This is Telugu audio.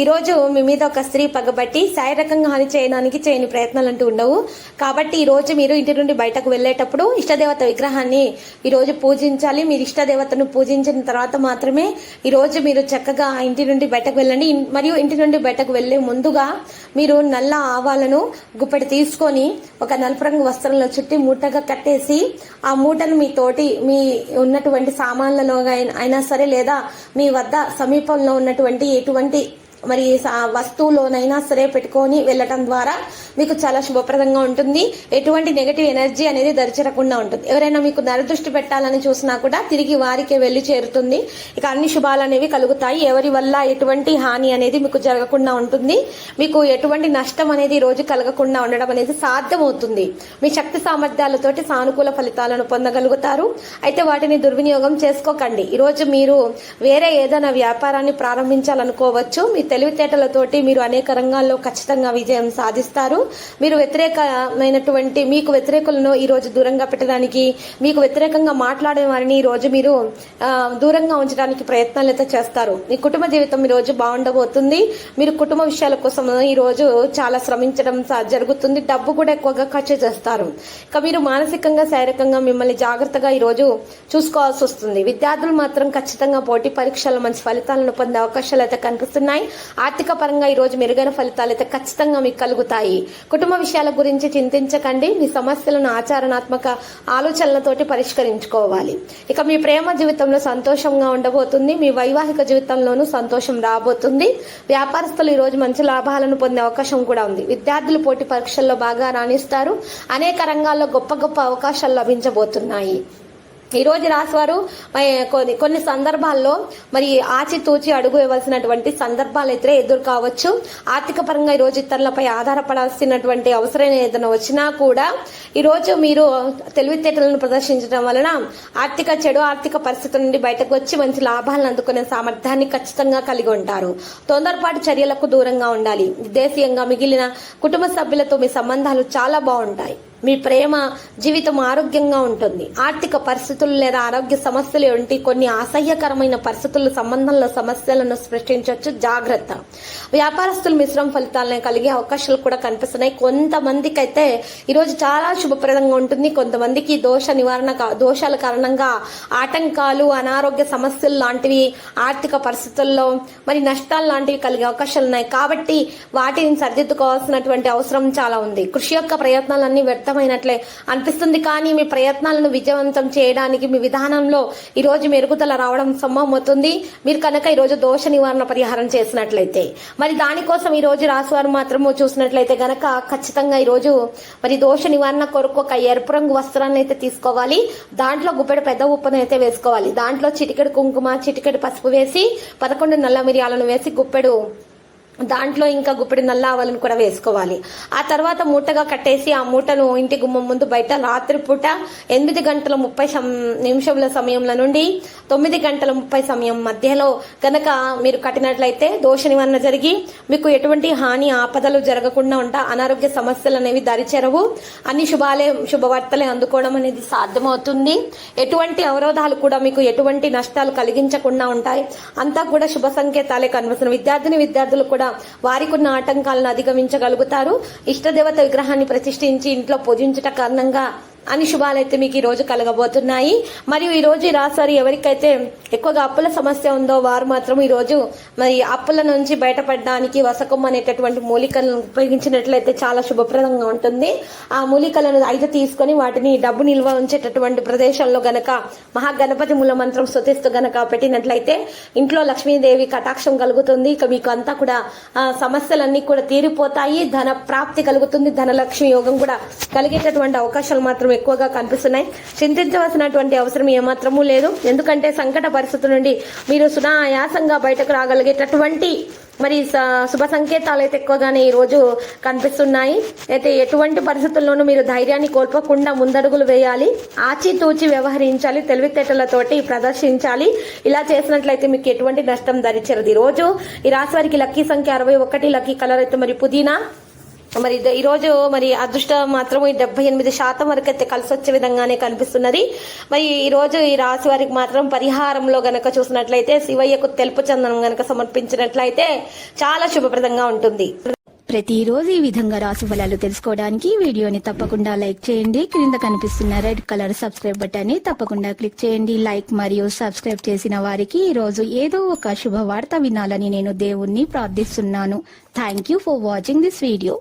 ఈరోజు మీ మీద ఒక స్త్రీ పగబట్టి శారీరకంగా హాని చేయడానికి చేయని ప్రయత్నాలు అంటూ ఉండవు. కాబట్టి ఈరోజు మీరు ఇంటి నుండి బయటకు వెళ్ళేటప్పుడు ఇష్టదేవత విగ్రహాన్ని ఈరోజు పూజించాలి. మీరు ఇష్టదేవతను పూజించిన తర్వాత మాత్రమే ఈరోజు మీరు చక్కగా ఇంటి నుండి బయటకు వెళ్ళండి. మరియు ఇంటి నుండి బయటకు వెళ్ళే ముందుగా మీరు నల్ల ఆవాలను గుప్పెడు తీసుకొని ఒక నలుపు రంగు వస్త్రంలో చుట్టి మూటగా కట్టేసి ఆ మూటను మీ తోటి మీ ఉన్నటువంటి సామాన్లలో అయినా సరే లేదా మీ వద్ద సమీపంలో ఉన్నటువంటి ఎటువంటి మరి సా- వస్తువులోనైనా సరే పెట్టుకొని వెళ్ళటం ద్వారా మీకు చాలా శుభప్రదంగా ఉంటుంది. ఎటువంటి నెగటివ్ ఎనర్జీ అనేది దరిచేరకుండా ఉంటుంది. ఎవరైనా మీకు నరదృష్టి పెట్టాలని చూసినా కూడా తిరిగి వారికే వెళ్ళి చేరుతుంది. ఇక అన్ని శుభాలు అనేవి కలుగుతాయి. ఎవరి వల్ల ఎటువంటి హాని అనేది మీకు జరగకుండా ఉంటుంది. మీకు ఎటువంటి నష్టం అనేది రోజు కలగకుండా ఉండడం అనేది సాధ్యమవుతుంది. మీ శక్తి సామర్థ్యాలతోటి సానుకూల ఫలితాలను పొందగలుగుతారు. అయితే వాటిని దుర్వినియోగం చేసుకోకండి. ఈ రోజు మీరు వేరే ఏదైనా వ్యాపారాన్ని ప్రారంభించాలనుకోవచ్చు. మీ తెలివితేటలతోటి మీరు అనేక రంగాల్లో ఖచ్చితంగా విజయం సాధిస్తారు. మీరు వ్యతిరేకమైనటువంటి మీకు వ్యతిరేకులను ఈ రోజు దూరంగా పెట్టడానికి మీకు వ్యతిరేకంగా మాట్లాడే వారిని ఈరోజు మీరు దూరంగా ఉంచడానికి ప్రయత్నాలు అయితే చేస్తారు. మీ కుటుంబ జీవితం ఈ రోజు బాగుండబోతుంది. మీరు కుటుంబ విషయాల కోసం ఈ రోజు చాలా శ్రమించడం జరుగుతుంది. డబ్బు కూడా ఎక్కువగా ఖర్చు చేస్తారు. ఇక మీరు మానసికంగా శారీరకంగా మిమ్మల్ని జాగ్రత్తగా ఈ రోజు చూసుకోవాల్సి వస్తుంది. విద్యార్థులు మాత్రం ఖచ్చితంగా పోటీ పరీక్షల మంచి ఫలితాలను పొందే అవకాశాలు అయితే కనిపిస్తున్నాయి. ఆర్థిక పరంగా ఈ రోజు మెరుగైన ఫలితాలు అయితే ఖచ్చితంగా మీకు కలుగుతాయి. కుటుంబ విషయాల గురించి చింతించకండి. మీ సమస్యలను ఆచరణాత్మక ఆలోచనలతోటి పరిష్కరించుకోవాలి. ఇక మీ ప్రేమ జీవితంలో సంతోషంగా ఉండబోతుంది. మీ వైవాహిక జీవితంలోనూ సంతోషం రాబోతుంది. వ్యాపారస్తులు ఈరోజు మంచి లాభాలను పొందే అవకాశం కూడా ఉంది. విద్యార్థులు పోటీ పరీక్షల్లో బాగా రాణిస్తారు. అనేక రంగాల్లో గొప్ప గొప్ప అవకాశాలు లభించబోతున్నాయి. ఈరోజు రోజు కొన్ని కొన్ని సందర్భాల్లో మరి ఆచితూచి అడుగు ఇవ్వాల్సినటువంటి సందర్భాలు అయితే ఎదురు కావచ్చు. ఆర్థిక పరంగా ఈ రోజు ఇతరులపై ఆధారపడాల్సినటువంటి అవసరం ఏదైనా వచ్చినా కూడా ఈ రోజు మీరు తెలివితేటలను ప్రదర్శించడం వలన ఆర్థిక చెడు ఆర్థిక పరిస్థితుల నుండి బయటకు వచ్చి మంచి లాభాలను అందుకునే సామర్థ్యాన్ని ఖచ్చితంగా కలిగి ఉంటారు. తొందరపాటు చర్యలకు దూరంగా ఉండాలి. దేశీయంగా మిగిలిన కుటుంబ సభ్యులతో మీ సంబంధాలు చాలా బాగుంటాయి. మీ ప్రేమ జీవితం ఆరోగ్యంగా ఉంటుంది. ఆర్థిక పరిస్థితులు లేదా ఆరోగ్య సమస్యలు ఏంటి కొన్ని అసహ్యకరమైన పరిస్థితుల సంబంధంలో సమస్యలను సృష్టించవచ్చు. జాగ్రత్త. వ్యాపారస్తులు మిశ్రమ ఫలితాలను కలిగే అవకాశాలు కూడా కనిపిస్తున్నాయి. కొంతమందికి అయితే ఈరోజు చాలా శుభప్రదంగా ఉంటుంది. కొంతమందికి దోష నివారణ దోషాల కారణంగా ఆటంకాలు అనారోగ్య సమస్యలు లాంటివి ఆర్థిక పరిస్థితుల్లో మరి నష్టాలు లాంటివి కలిగే అవకాశాలు ఉన్నాయి. కాబట్టి వాటిని సరిదిద్దుకోవాల్సినటువంటి అవసరం చాలా ఉంది. కృషి యొక్క ప్రయత్నాలన్నీ వ్యర్థమైనట్లే అనిపిస్తుంది. కానీ మీ ప్రయత్నాలను విజయవంతం చేయడానికి మీ విధానంలో ఈ రోజు మెరుగుదల రావడం సంభవమవుతుంది మీరు కనుక ఈ రోజు దోష నివారణ పరిహారం చేసినట్లయితే మరి దానికోసం ఈ రోజు రాసువారు మాత్రము చూసినట్లయితే గనక ఖచ్చితంగా ఈ రోజు మరి దోష నివారణ కొరకు ఒక ఎరుపు రంగు వస్త్రాన్ని అయితే తీసుకోవాలి. దాంట్లో గుప్పెడు పెద్ద ఉప్పును అయితే వేసుకోవాలి. దాంట్లో చిటికెడు కుంకుమ చిటికెడు పసుపు వేసి పదకొండు నల్ల మిరియాలను వేసి గుప్పెడు దాంట్లో ఇంకా గుప్పిడి నల్ల ఆవాలను కూడా వేసుకోవాలి. ఆ తర్వాత మూటగా కట్టేసి ఆ మూటను ఇంటి గుమ్మం ముందు బయట రాత్రి పూట ఎనిమిది గంటల ముప్పై సం- నిమిషముల సమయంలో నుండి తొమ్మిది గంటల ముప్పై సమయం మధ్యలో కనుక మీరు కట్టినట్లయితే దోష నివారణ జరిగి మీకు ఎటువంటి హాని ఆపదలు జరగకుండా ఉంటా అనారోగ్య సమస్యలు అనేవి దరిచేరవు అన్ని శుభాలే శుభవార్తలే అందుకోవడం అనేది సాధ్యమవుతుంది. ఎటువంటి అవరోధాలు కూడా మీకు ఎటువంటి నష్టాలు కలిగించకుండా ఉంటాయి. అంతా కూడా శుభ సంకేతాలే కనిపిస్తున్న విద్యార్థిని విద్యార్థులు కూడా వారికి ఉన్న ఆటంకాలను అధిగమించగలుగుతారు. ఇష్టదేవత విగ్రహాన్ని ప్రతిష్ఠించి ఇంట్లో పూజించట కారణంగా అన్ని శుభాలైతే మీకు ఈ రోజు కలగబోతున్నాయి. మరియు ఈ రోజు ఈ ఎవరికైతే ఎక్కువగా అప్పుల సమస్య ఉందో వారు మాత్రం ఈ రోజు మరి అప్పుల నుంచి బయటపడడానికి వసకం అనేటటువంటి మూలికలను ఉపయోగించినట్లయితే చాలా శుభప్రదంగా ఉంటుంది. ఆ మూలికలను అయితే తీసుకొని వాటిని డబ్బు నిల్వ ఉంచేటటువంటి ప్రదేశంలో గనక మహాగణపతి మూల మంత్రం స్వతిస్తూ గనక పెట్టినట్లయితే ఇంట్లో లక్ష్మీదేవి కటాక్షం కలుగుతుంది. ఇక మీకు అంతా కూడా సమస్యలన్నీ కూడా తీరిపోతాయి. ధన ప్రాప్తి కలుగుతుంది. ధనలక్ష్మి యోగం కూడా కలిగేటటువంటి అవకాశాలు మాత్రమే ఎక్కువగా కనిపిస్తున్నాయి. చింతించవలసినటువంటి అవసరం ఏమాత్రమూ లేదు. ఎందుకంటే సంకట పరిస్థితుల నుండి మీరు సునాయాసంగా బయటకు రాగలిగేటటువంటి మరి స- శుభ సంకేతాలు అయితే ఎక్కువగానే ఈ రోజు కనిపిస్తున్నాయి. అయితే ఎటువంటి పరిస్థితుల్లోనూ మీరు ధైర్యాన్ని కోల్పోకుండా ముందడుగులు వేయాలి. ఆచితూచి వ్యవహరించాలి. తెలివితేటలతోటి ప్రదర్శించాలి. ఇలా చేసినట్లయితే మీకు ఎటువంటి నష్టం ధరించదు ఈరోజు రోజు ఈ రాశి వారికి లక్కీ సంఖ్య అరవై ఒకటి లక్కీ కలర్ అయితే మరి పుదీనా. మరి ఈరోజు మరి అదృష్టం మాత్రం ఈ డెబ్బై ఎనిమిది శాతం వరకు అయితే కలిసి వచ్చే విధంగానే కనిపిస్తున్నది. మరి ఈరోజు ఈ రాశి వారికి మాత్రం పరిహారంలో గనక చూసినట్లయితే శివయ్యకు తెలుపు చందనం గనక సమర్పించినట్లయితే చాలా శుభప్రదంగా ఉంటుంది. ప్రతిరోజు ఈ విధంగా రాశి ఫలాలు తెలుసుకోవడానికి వీడియోని తప్పకుండా లైక్ చేయండి. క్రింద కనిపిస్తున్న రెడ్ కలర్ సబ్స్క్రైబ్ బటన్ని తప్పకుండా క్లిక్ చేయండి. లైక్ మరియు సబ్స్క్రైబ్ చేసిన వారికి ఈ రోజు ఏదో ఒక శుభవార్త వినాలని నేను దేవుణ్ణి ప్రార్థిస్తున్నాను. Thank you for watching this video